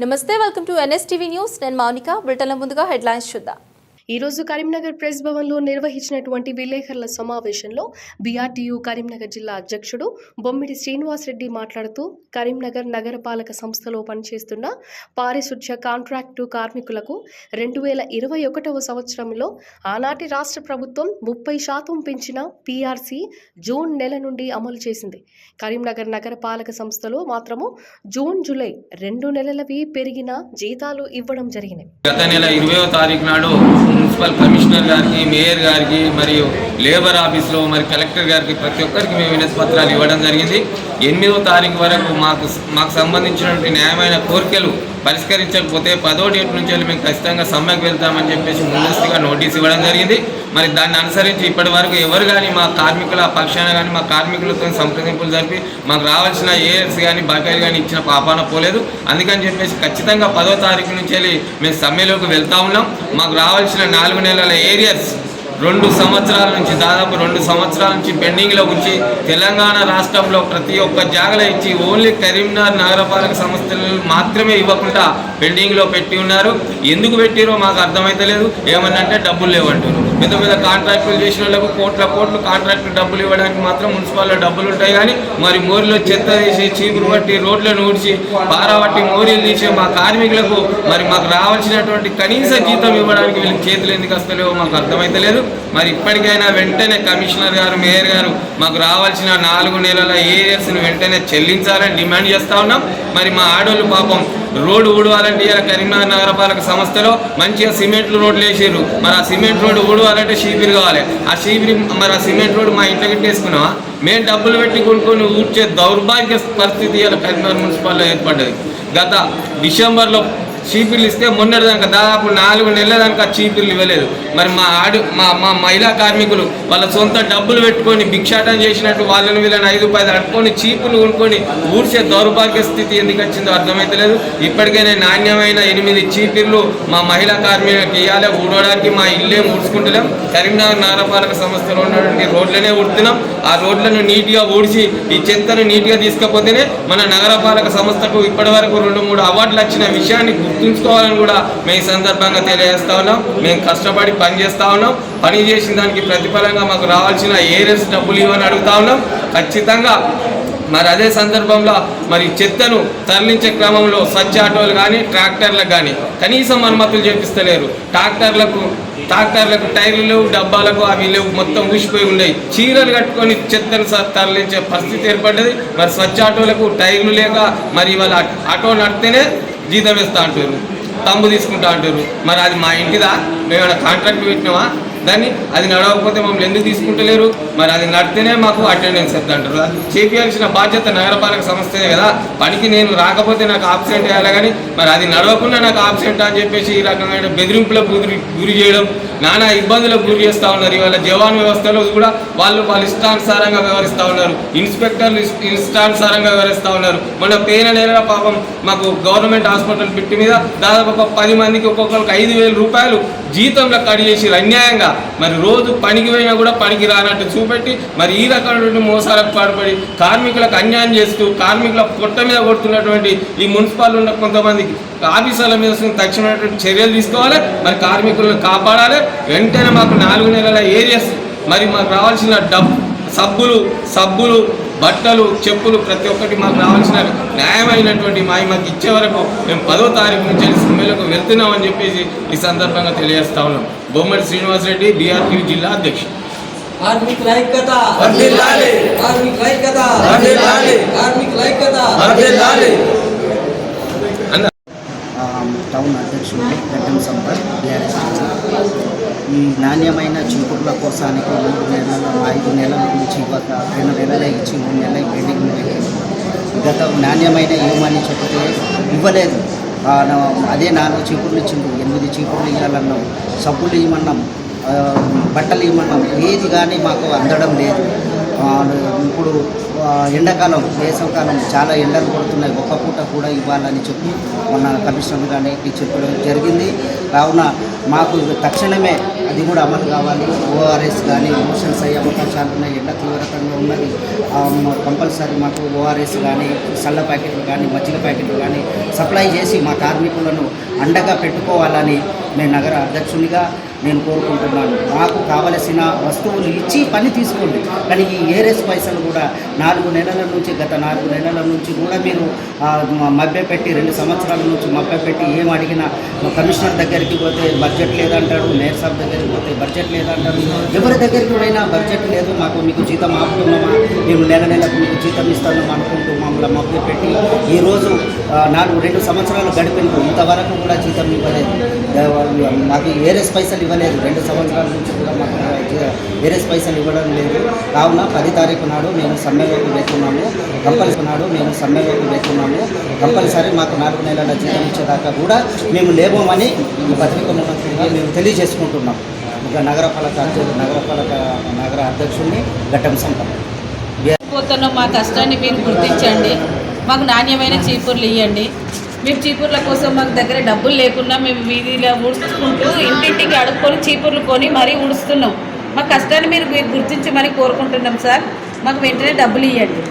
నమస్తే welcome to NSTV news. నేను మౌనిక. బ్రిటన్ల ముందుగా హెడ్లైన్స్ చూద్దాం. ఈరోజు కరీంనగర్ ప్రెస్ భవన్లో నిర్వహించినటువంటి విలేకరుల సమావేశంలో బీఆర్టీయూ కరీంనగర్ జిల్లా అధ్యక్షుడు బొమ్మిడి శ్రీనివాసరెడ్డి మాట్లాడుతూ కరీంనగర్ నగరపాలక సంస్థలో పనిచేస్తున్న పారిశుధ్య కాంట్రాక్టు కార్మికులకు రెండు వేల ఇరవై ఒకటవ సంవత్సరంలో ఆనాటి రాష్ట్ర ప్రభుత్వం ముప్పై శాతం పెంచిన పీఆర్సీ జూన్ నెల నుండి అమలు చేసింది. కరీంనగర్ నగరపాలక సంస్థలో మాత్రము జూన్ జూలై రెండు నెలలవి పెరిగిన జీతాలు ఇవ్వడం జరిగినాయి గత నెల ఇరవై తారీఖు నాడు మున్సిపల్ కమిషనర్ గారికి మేయర్ గారికి మరియు లేబర్ ఆఫీస్లో మరి కలెక్టర్ గారికి ప్రతి ఒక్కరికి మేము వినతి పత్రాలు ఇవ్వడం జరిగింది. ఎనిమిదో తారీఖు వరకు మాకు మాకు సంబంధించినటువంటి న్యాయమైన కోరికలు పరిష్కరించకపోతే పదో డేట్ నుంచి మేము ఖచ్చితంగా సమ్మెకు వెళ్తామని చెప్పేసి ముందస్తుగా నోటీస్ ఇవ్వడం జరిగింది. మరి దాన్ని అనుసరించి ఇప్పటి వరకు ఎవరు కానీ మా కార్మికుల పక్షాన కానీ మా కార్మికులతో సంప్రదింపులు జరిపి మాకు రావాల్సిన ఏఎస్ కానీ బకాయిలు కానీ ఇచ్చిన పాపాన పోలేదు. అందుకని చెప్పేసి ఖచ్చితంగా పదో తారీఖు నుంచి వెళ్ళి మేము సమ్మెలోకి వెళ్తా ఉన్నాం. మాకు రావాల్సిన నాలుగు నెలల ఏరియర్స్ రెండు సంవత్సరాల నుంచి దాదాపు రెండు సంవత్సరాల నుంచి పెండింగ్లో ఉంచి తెలంగాణ రాష్ట్రంలో ప్రతి ఒక్క జాగలో ఇచ్చి ఓన్లీ కరీంనగర్ నగరపాలక సంస్థలు మాత్రమే ఇవ్వకుండా పెండింగ్లో పెట్టి ఉన్నారు. ఎందుకు పెట్టిరో మాకు అర్థమైతలేదు. ఏమన్నంటే డబ్బులు లేవంటారు పెద్ద పెద్ద కాంట్రాక్టులు చేసిన వాళ్ళకు కోట్ల కోట్లు కాంట్రాక్టు డబ్బులు ఇవ్వడానికి మాత్రం మున్సిపాల్లో డబ్బులు ఉంటాయి కానీ మరి మోరిలో చెత్త తీసి చీపురు పట్టి రోడ్లను ఊడ్చి పారబట్టి మోరీలు తీసే మా కార్మికులకు మరి మాకు రావాల్సినటువంటి కనీస జీతం ఇవ్వడానికి వీళ్ళకి చేతులు ఎందుకు వస్తలేవో మాకు అర్థమైతలేదు. మరి ఇప్పటికైనా వెంటనే కమిషనర్ గారు మేయర్ గారు మాకు రావాల్సిన నాలుగు నెలల ఏరియర్స్ని వెంటనే చెల్లించాలని డిమాండ్ చేస్తూ ఉన్నాం. మరి మా ఆడోళ్ళు పాపం రోడ్డు ఊడవాలంటే ఇలా కరీంనగర్ నగరపాలక సంస్థలో మంచిగా సిమెంట్లు రోడ్లు వేసారు మరి ఆ సిమెంట్ రోడ్డు ఊడవాలంటే షీపిరి కావాలి. ఆ షీపిరి మరి ఆ సిమెంట్ రోడ్డు మా ఇంట్లో కట్టేసుకున్నావా? మేము డబ్బులు పెట్టి కొనుక్కొని ఊడ్చే దౌర్భాగ్య పరిస్థితి ఇలా కరీంనగర్ మున్సిపాలిటీలో ఏర్పడ్డది. గత డిసెంబర్లో చీపిర్లు ఇస్తే మొన్నటి దాకా దాదాపు నాలుగు నెలల దాకా చీపిర్లు ఇవ్వలేదు. మరి మా ఆడు మా మా మహిళా కార్మికులు వాళ్ళ సొంత డబ్బులు పెట్టుకొని భిక్షాటం చేసినట్టు వాళ్ళని వీళ్ళని ఐదు పది అట్టుకొని చీపులు కొనుక్కొని ఊడ్చే దౌర్భాగ్య స్థితి ఎందుకు వచ్చిందో అర్థమైతలేదు ఇప్పటికైనా నాణ్యమైన ఎనిమిది చీపిర్లు మా మహిళా కార్మికులకు ఇవ్వాలి ఊడడానికి మా ఇల్లే ఊడ్చుకుంటున్నాం కరీంనగర్ నగరపాలక సంస్థలో ఉన్నటువంటి రోడ్లనే ఊడుతున్నాం. ఆ రోడ్లను నీట్గా ఊడ్చి ఈ చెత్తను నీట్గా తీసుకపోతేనే మన నగరపాలక సంస్థకు ఇప్పటి వరకు రెండు మూడు అవార్డులు వచ్చిన విషయాన్ని గుర్తుంచుకోవాలని కూడా మేము ఈ సందర్భంగా తెలియజేస్తా ఉన్నాం. మేము కష్టపడి పని చేస్తా ఉన్నాం. పని చేసిన దానికి ప్రతిఫలంగా మాకు రావాల్సిన ఏరియస్ డబ్బులు ఇవ్వని అడుగుతా ఉన్నాం. ఖచ్చితంగా మరి అదే సందర్భంలో మరి చెత్తను తరలించే క్రమంలో స్వచ్ఛ ఆటోలు కానీ ట్రాక్టర్లకు కానీ కనీసం అనుమతులు చేపిస్తలేరు. ట్రాక్టర్లకు ట్రాక్టర్లకు టైర్లు లేవు డబ్బాలకు అవి లేవు మొత్తం ఊసిపోయి ఉన్నాయి. చీరలు కట్టుకొని చెత్తను తరలించే పరిస్థితి ఏర్పడ్డది. మరి స్వచ్ఛ ఆటోలకు టైర్లు లేక మరి వాళ్ళ ఆటో నడితేనే జీతం ఇస్తా అంటారు తమ్ము తీసుకుంటా అంటారు మరి అది మా ఇంటిదా? మేము ఏమైనా కాంట్రాక్ట్ పెట్టినామా? దాన్ని అది నడవకపోతే మమ్మల్ని ఎందుకు తీసుకుంటలేరు? మరి అది నడితేనే మాకు అటెండెన్స్ ఎంత అంటారు అది చేపించాల్సిన బాధ్యత నగరపాలక సంస్థే కదా. పనికి నేను రాకపోతే నాకు ఆబ్సెంట్ అయ్యాలి కానీ మరి అది నడవకుండా నాకు ఆబ్సెంట్ అని చెప్పేసి ఈ రకమైన బెదిరింపులకు గురి గురి చేయడం నానా ఇబ్బందులకు గురి చేస్తూ ఉన్నారు. ఇవాళ జవాన్ వ్యవస్థలో కూడా వాళ్ళు వాళ్ళ ఇష్టానుసారంగా వ్యవహరిస్తూ ఉన్నారు. ఇన్స్పెక్టర్లు ఇష్టానుసారంగా వ్యవహరిస్తూ ఉన్నారు. మొన్న పేన నెల పాపం మాకు గవర్నమెంట్ హాస్పిటల్ బిట్టి మీద దాదాపు ఒక పది మందికి ఒక్కొక్కరికి ఐదు రూపాయలు జీతంలో కట్ చేసి అన్యాయంగా. మరి రోజు పనికి పోయినా కూడా పనికి రానట్టు చూపెట్టి మరి ఈ రకమైన మోసాలకు పాల్పడి కార్మికులకు అన్యాయం చేస్తూ కార్మికుల పొట్ట మీద కొడుతున్నటువంటి ఈ మున్సిపాల్ ఉన్న కొంతమంది ఆఫీసర్ల మీద తక్షణమైనటువంటి చర్యలు తీసుకోవాలి మరి కార్మికులను కాపాడాలి. వెంటనే మాకు నాలుగు నెలల ఏరియాస్ మరి మాకు రావాల్సిన డబ్బు సబ్బులు సబ్బులు బట్టలు చెప్పులు ప్రతి ఒక్కటి మాకు రావాల్సిన న్యాయమైనటువంటి మావి మాకు ఇచ్చే వరకు మేము పదో తారీఖు నుంచి సమ్మెలకు వెళ్తున్నామని చెప్పేసి ఈ సందర్భంగా తెలియజేస్తా ఉన్నాం. బొమ్మడి శ్రీనివాసరెడ్డి బీఆర్టీ జిల్లా అధ్యక్షుడు. టౌన్ అధ్యక్షుడు గడ్డం సంపత్ ఈ నాణ్యమైన చీపుర్ల కోసానికి మూడు నెలల ఐదు నెలల నుంచి ఇవ్వక రెండు నెలల ఇచ్చి మూడు నెలల పెండింగ్ గత నాణ్యమైన ఇవ్వమని చెప్తే ఇవ్వలేదు. అదే నాలుగు చీపుర్లు ఇచ్చిండు. ఎనిమిది చీపుర్లు ఇవ్వాలన్నాం సబ్బులు ఇవ్వమన్నాం బట్టలు ఇవ్వమన్నాం ఏది కానీ మాకు అందడం లేదు. ఇప్పుడు ఎండాకాలం వేసవకాలం చాలా ఎండలు పడుతున్నాయి ఒక్క పూట కూడా ఇవ్వాలని చెప్పి మన కమిషనర్ కానీ చెప్పడం జరిగింది. కావున మాకు తక్షణమే అది కూడా అమలు కావాలి. ఓఆర్ఎస్ కానీ మోషన్స్ అయ్యే అవకాశాలు ఉన్నాయి. ఎండ తీవ్రతంగా ఉన్నది. కంపల్సరీ మాకు ఓఆర్ఎస్ కానీ సల్ల ప్యాకెట్లు కానీ మజ్జిగ ప్యాకెట్లు కానీ సప్లై చేసి మా కార్మికులను అండగా పెట్టుకోవాలని నేను నగర అధ్యక్షునిగా నేను కోరుకుంటున్నాను. నాకు కావలసిన వస్తువులు ఇచ్చి పని తీసుకోండి. కానీ ఈ ఏరెస్ పైసలు కూడా నాలుగు నెలల నుంచి గత నాలుగు నెలల నుంచి కూడా మీరు ఆ, పెట్టి మభ్యపెట్టి రెండు సంవత్సరాల నుంచి మభ్యపెట్టి ఏం అడిగినా కమిషనర్ దగ్గరికి పోతే బడ్జెట్ లేదంటాడు మేయర్ సాబ్ దగ్గరికి పోతే బడ్జెట్ లేదంటాడు ఎవరి దగ్గరికి పోయినా బడ్జెట్ లేదు మాకు మీకు జీతం ఆపుతున్నామా? మేము నెల నెలకు మీకు జీతం ఇస్తాము అనుకుంటూ మమ్మల్ని మభ్యపెట్టి ఈరోజు నాలుగు రెండు సంవత్సరాలు గడిపిండ్రు ఇంతవరకు కూడా జీతం ఇవ్వలేదు. మాకు ఏరెస్ పైసలు ఇవ్వలేదు. రెండు సంవత్సరాల నుంచి కూడా మాకు వేరే పైసలు ఇవ్వడం లేదు. కావున పది తారీఖు నాడు మేము సమ్మెలోకి వెళ్తున్నాము. కంపల్సరీ నాడు మేము సమ్మెలోకి వెళ్తున్నాము. కంపల్సరీ మాకు నాలుగు నెలల జీతం ఇచ్చేదాకా కూడా మేము లేవమని ఈ పత్రిక ముఖంగా మేము తెలియజేసుకుంటున్నాం. ఇక నగరపాలక నగరపాలక నగర అధ్యక్షుడిని ఘట్టం సంపద పోతున్న మా కష్టాన్ని మీరు గుర్తించండి. మాకు నాణ్యమైన చీపుర్లు ఇవ్వండి మేము చీపుర్ల కోసం మాకు దగ్గర డబ్బులు లేకుండా మేము వీధిలో ఊడ్చుకుంటూ ఇంటింటికి అడుక్కొని చీపుర్లు కొని మరీ ఊడుస్తున్నాం. మా కష్టాన్ని మీరు మీరు గుర్తించమని కోరుకుంటున్నాం సార్. మాకు వెంటనే డబ్బులు ఇవ్వండి